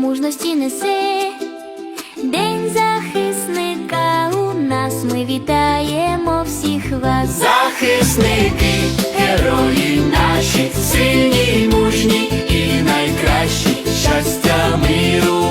мужності несе. День захисника у нас ми вітаємо всіх вас. Захисники, герої наші, сильні, мужні і найкращі. Щастя, миру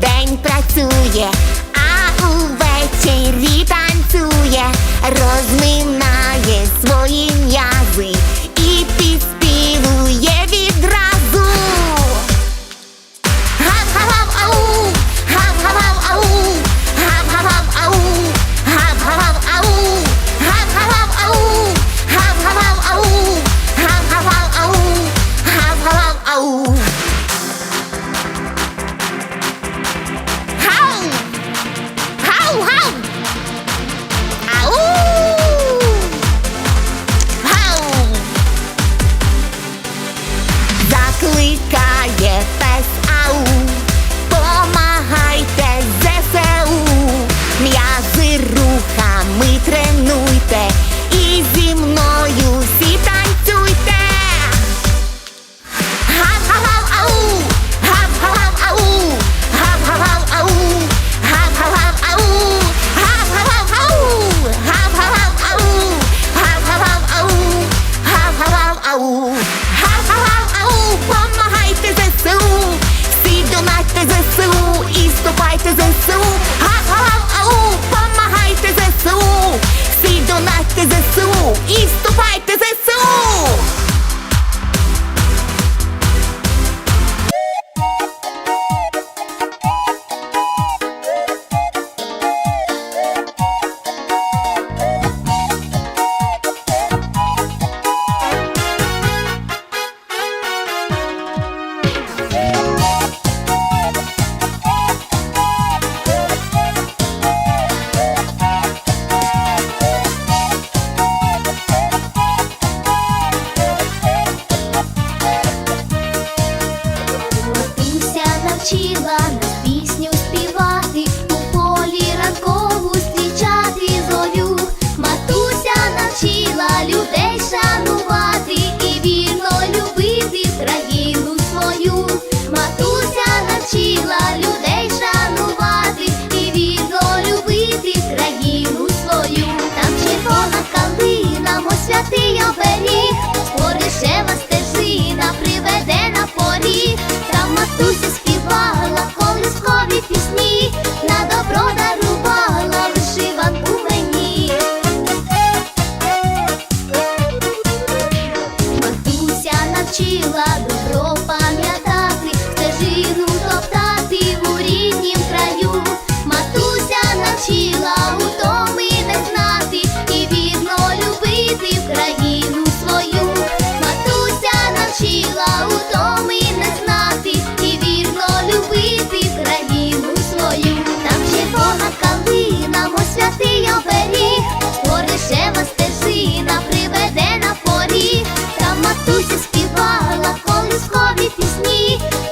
удень працює, а увечері танцює, розминає свої м'язи Закликає пес ау, помагайте ЗСУ, м'язи рухами тренуйте イーストファイ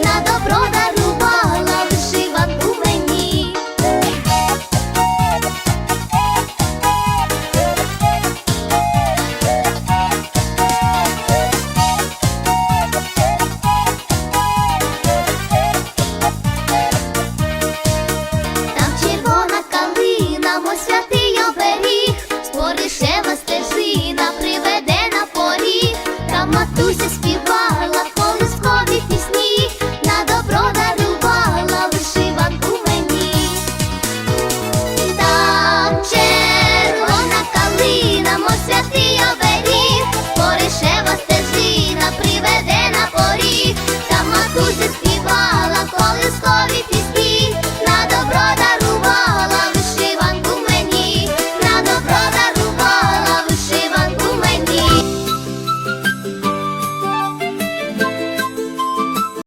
на добро.